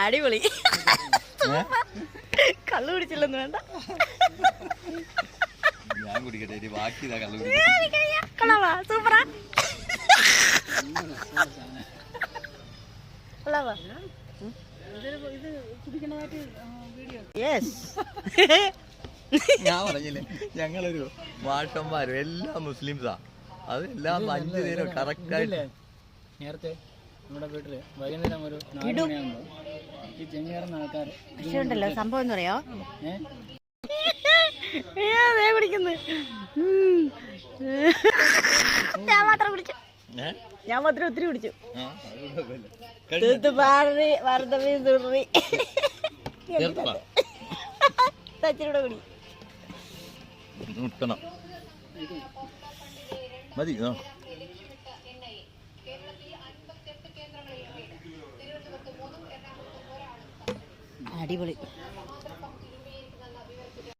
അടിപൊളി. കള്ളു കുടിച്ചില്ലെന്ന് വേണ്ട. ഞാൻ കുടിക്കട്ടെ ബാക്കി കൊള്ളാവാ സൂപ്പറാ. കൊള്ളാവാ യെസ് ഞാൻ പറഞ്ഞില്ലേ ഞങ്ങളൊരു മാഷന്മാരും എല്ലാ മുസ്ലിംസാ. അത് എല്ലാം അഞ്ചു നേരം കറക്റ്റ് ആയിട്ട് നേരത്തെ നമ്മുടെ വീട്ടിൽ വൈകുന്നേരം ഒരു നാല് മണിയാകുമ്പോ ഈ ചെങ്ങേറുന്ന ആൾക്കാർ പക്ഷേ ഉണ്ടല്ലോ സംഭവം എന്ന് പറയോ ഏഹ് കുടിക്കുന്നു ഞാൻ മാത്രം കുടിച്ചു ഏ? ഞാൻ മാത്രം ഒത്തിരി അത്? തൂത്ത് പാറി വറുത്തവി തുറി? തച്ചിലൂടെ കുടി മതി അടിപൊളി.